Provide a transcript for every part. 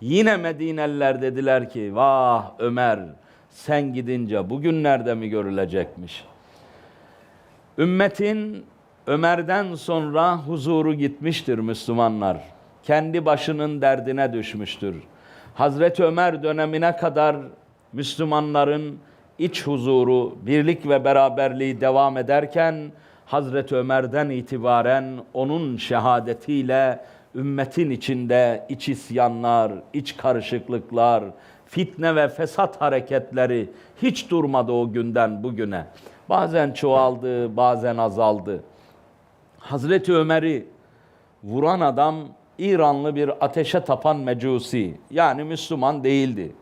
Yine Medineliler dediler ki vah Ömer sen gidince bugünlerde mi görülecekmiş? Ümmetin Ömer'den sonra huzuru gitmiştir Müslümanlar. Kendi başının derdine düşmüştür. Hazreti Ömer dönemine kadar Müslümanların iç huzuru, birlik ve beraberliği devam ederken Hazreti Ömer'den itibaren onun şehadetiyle ümmetin içinde iç isyanlar, iç karışıklıklar, fitne ve fesat hareketleri hiç durmadı o günden bugüne. Bazen çoğaldı, bazen azaldı. Hazreti Ömer'i vuran adam İranlı bir ateşe tapan mecusi. Yani Müslüman değildi.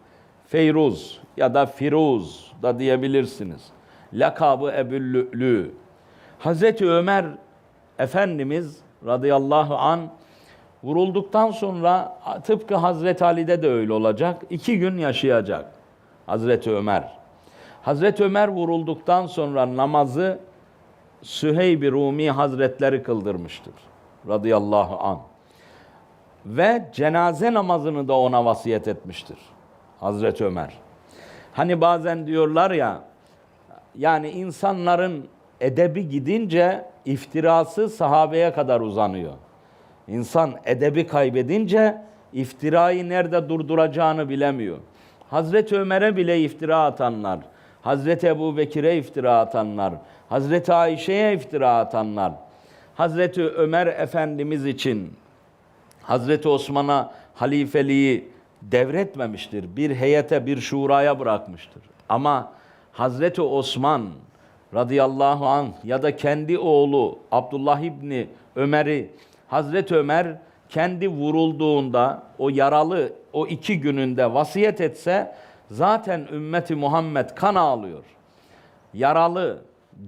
Feyruz ya da Firuz da diyebilirsiniz. Lakabı Ebu'l-Lü'lü. Hazreti Ömer Efendimiz radıyallahu an vurulduktan sonra tıpkı Hazreti Ali'de de öyle olacak. iki gün yaşayacak Hazreti Ömer. Hazreti Ömer vurulduktan sonra namazı Süheyb-i Rumi Hazretleri kıldırmıştır. Radıyallahu an. Ve cenaze namazını da ona vasiyet etmiştir. Hazreti Ömer. Hani bazen diyorlar ya, yani insanların edebi gidince iftirası sahabeye kadar uzanıyor. İnsan edebi kaybedince iftirayı nerede durduracağını bilemiyor. Hazreti Ömer'e bile iftira atanlar, Hazreti Ebu Bekir'e iftira atanlar, Hazreti Ayşe'ye iftira atanlar, Hazreti Ömer Efendimiz için Hazreti Osman'a halifeliği devretmemiştir. Bir heyete, bir şuraya bırakmıştır. Ama Hazreti Osman radıyallahu anh ya da kendi oğlu Abdullah İbni Ömer'i Hazreti Ömer kendi vurulduğunda o yaralı o iki gününde vasiyet etse zaten ümmeti Muhammed kan ağlıyor. Yaralı,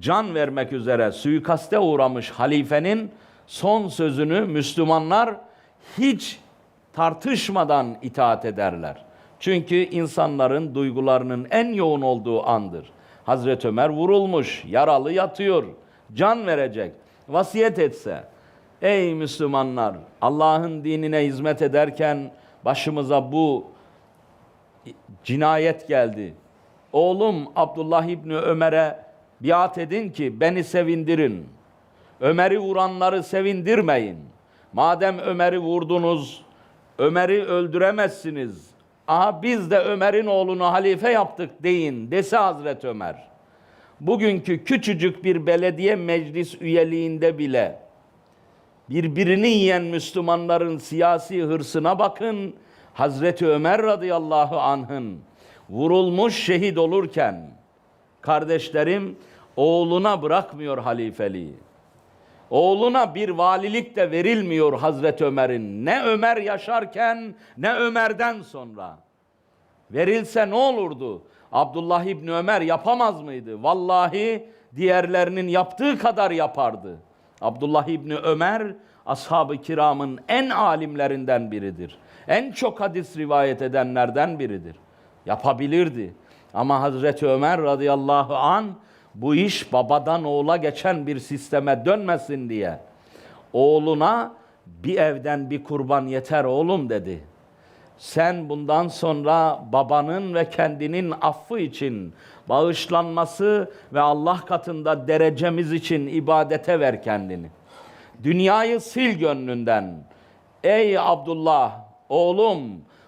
can vermek üzere suikaste uğramış halifenin son sözünü Müslümanlar hiç tartışmadan itaat ederler. Çünkü insanların duygularının en yoğun olduğu andır. Hazreti Ömer vurulmuş, yaralı yatıyor, can verecek. Vasiyet etse, ey Müslümanlar Allah'ın dinine hizmet ederken başımıza bu cinayet geldi. Oğlum Abdullah İbni Ömer'e biat edin ki beni sevindirin. Ömer'i vuranları sevindirmeyin. Madem Ömer'i vurdunuz, Ömer'i öldüremezsiniz. Aha biz de Ömer'in oğlunu halife yaptık deyin dese Hazreti Ömer. Bugünkü küçücük bir belediye meclis üyeliğinde bile birbirini yiyen Müslümanların siyasi hırsına bakın. Hazreti Ömer radıyallahu anh'ın vurulmuş şehit olurken kardeşlerim oğluna bırakmıyor halifeliği. Oğluna bir valilik de verilmiyor Hazreti Ömer'in. Ne Ömer yaşarken ne Ömer'den sonra. Verilse ne olurdu? Abdullah İbni Ömer yapamaz mıydı? Vallahi diğerlerinin yaptığı kadar yapardı. Abdullah İbni Ömer ashab-ı kiramın en alimlerinden biridir. En çok hadis rivayet edenlerden biridir. Yapabilirdi. Ama Hazreti Ömer radıyallahu an bu iş babadan oğula geçen bir sisteme dönmesin diye oğluna bir evden bir kurban yeter oğlum dedi. Sen bundan sonra babanın ve kendinin affı için, bağışlanması ve Allah katında derecemiz için ibadete ver kendini. Dünyayı sil gönlünden. Ey Abdullah, oğlum,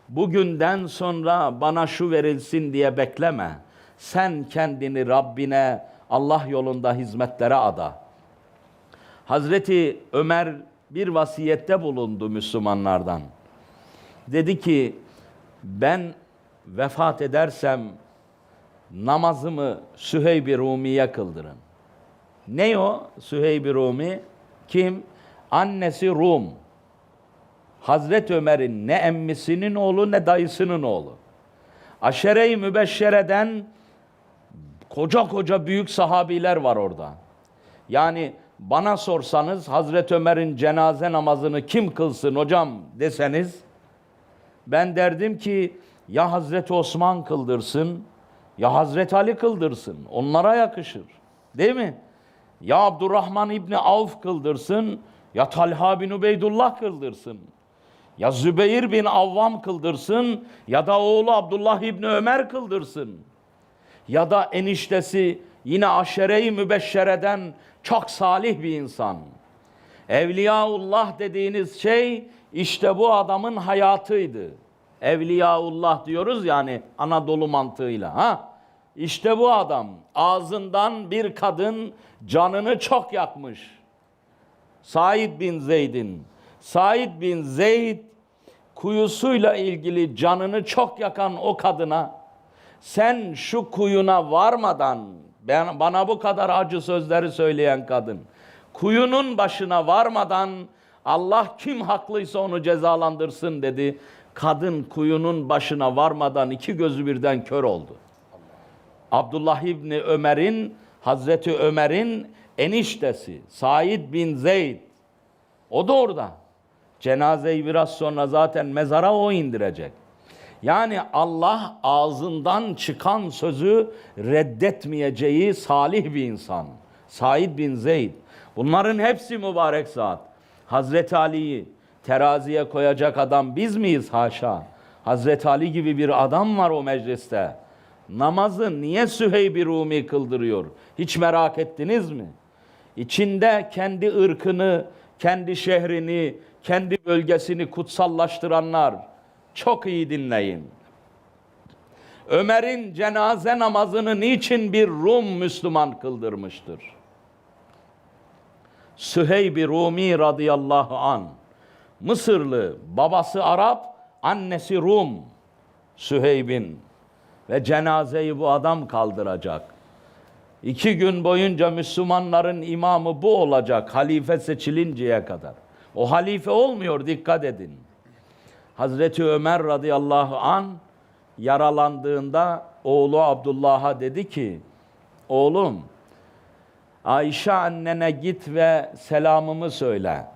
bugünden sonra bana şu verilsin diye bekleme. Sen kendini Rabbine, Allah yolunda hizmetlere ada. Hazreti Ömer bir vasiyette bulundu Müslümanlardan. Dedi ki ben vefat edersem namazımı Süheyb-i Rumi'ye kıldırın. Ne o Süheyb-i Rumi? Kim? Annesi Rum. Hazreti Ömer'in ne emmisinin oğlu ne dayısının oğlu. Aşere-i Mübeşşere'den koca koca büyük sahabiler var orada. Yani bana sorsanız Hazreti Ömer'in cenaze namazını kim kılsın hocam deseniz ben derdim ki ya Hazreti Osman kıldırsın ya Hazreti Ali kıldırsın. Onlara yakışır. Değil mi? Ya Abdurrahman İbni Avf kıldırsın ya Talha bin Ubeydullah kıldırsın. Ya Zübeyir bin Avvam kıldırsın ya da oğlu Abdullah İbni Ömer kıldırsın. Ya da eniştesi yine aşere-i mübeşşereden çok salih bir insan. Evliyaullah dediğiniz şey işte bu adamın hayatıydı. Evliyaullah diyoruz yani Anadolu mantığıyla. Ha? İşte bu adam ağzından bir kadın canını çok yakmış. Said bin Zeyd'in. Said bin Zeyd kuyusuyla ilgili canını çok yakan o kadına sen şu kuyuna varmadan ben, bana bu kadar acı sözleri söyleyen kadın kuyunun başına varmadan Allah kim haklıysa onu cezalandırsın dedi. Kadın kuyunun başına varmadan iki gözü birden kör oldu. Abdullah İbni Ömer'in, Hazreti Ömer'in eniştesi Said bin Zeyd. O da orada. Cenazeyi biraz sonra zaten mezara o indirecek. Yani Allah ağzından çıkan sözü reddetmeyeceği salih bir insan. Said bin Zeyd. Bunların hepsi mübarek zat. Hazreti Ali'yi teraziye koyacak adam biz miyiz haşa? Hazreti Ali gibi bir adam var o mecliste. Namazı niye Süheyb-i Rumi kıldırıyor? Hiç merak ettiniz mi? İçinde kendi ırkını, kendi şehrini, kendi bölgesini kutsallaştıranlar çok iyi dinleyin. Ömer'in cenaze namazını niçin bir Rum Müslüman kıldırmıştır? Süheyb-i Rumi radıyallahu an. Mısırlı, babası Arap, annesi Rum. Süheyb'in ve cenazeyi bu adam kaldıracak. İki gün boyunca Müslümanların imamı bu olacak halife seçilinceye kadar. O halife olmuyor dikkat edin. Hazreti Ömer radıyallahu an yaralandığında oğlu Abdullah'a dedi ki oğlum Ayşe annene git ve selamımı söyle.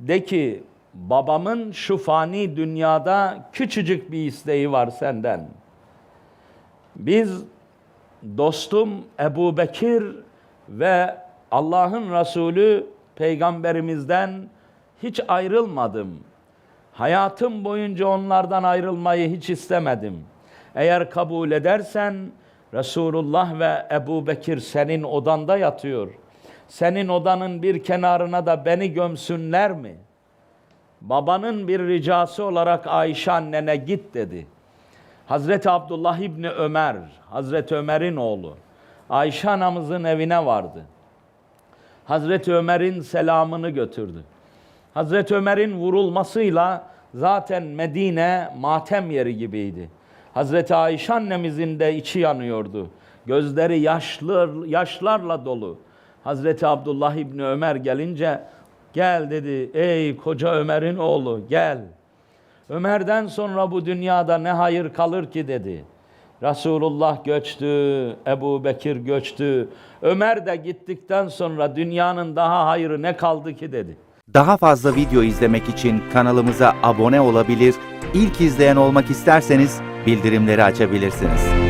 De ki babamın şu fani dünyada küçücük bir isteği var senden. Biz dostum Ebu Bekir ve Allah'ın Resulü peygamberimizden hiç ayrılmadım. Hayatım boyunca onlardan ayrılmayı hiç istemedim. Eğer kabul edersen Resulullah ve Ebu Bekir senin odanda yatıyor. Senin odanın bir kenarına da beni gömsünler mi? Babanın bir ricası olarak Ayşe annene git dedi. Hazreti Abdullah İbni Ömer, Hazreti Ömer'in oğlu. Ayşe anamızın evine vardı. Hazreti Ömer'in selamını götürdü. Hazreti Ömer'in vurulmasıyla zaten Medine matem yeri gibiydi. Hazreti Ayşe annemizin de içi yanıyordu. Gözleri yaşlı, yaşlarla dolu. Hazreti Abdullah İbni Ömer gelince gel dedi. Ey koca Ömer'in oğlu gel. Ömer'den sonra bu dünyada ne hayır kalır ki dedi. Resulullah göçtü, Ebu Bekir göçtü. Ömer de gittikten sonra dünyanın daha hayırı ne kaldı ki dedi. Daha fazla video izlemek için kanalımıza abone olabilir, ilk izleyen olmak isterseniz bildirimleri açabilirsiniz.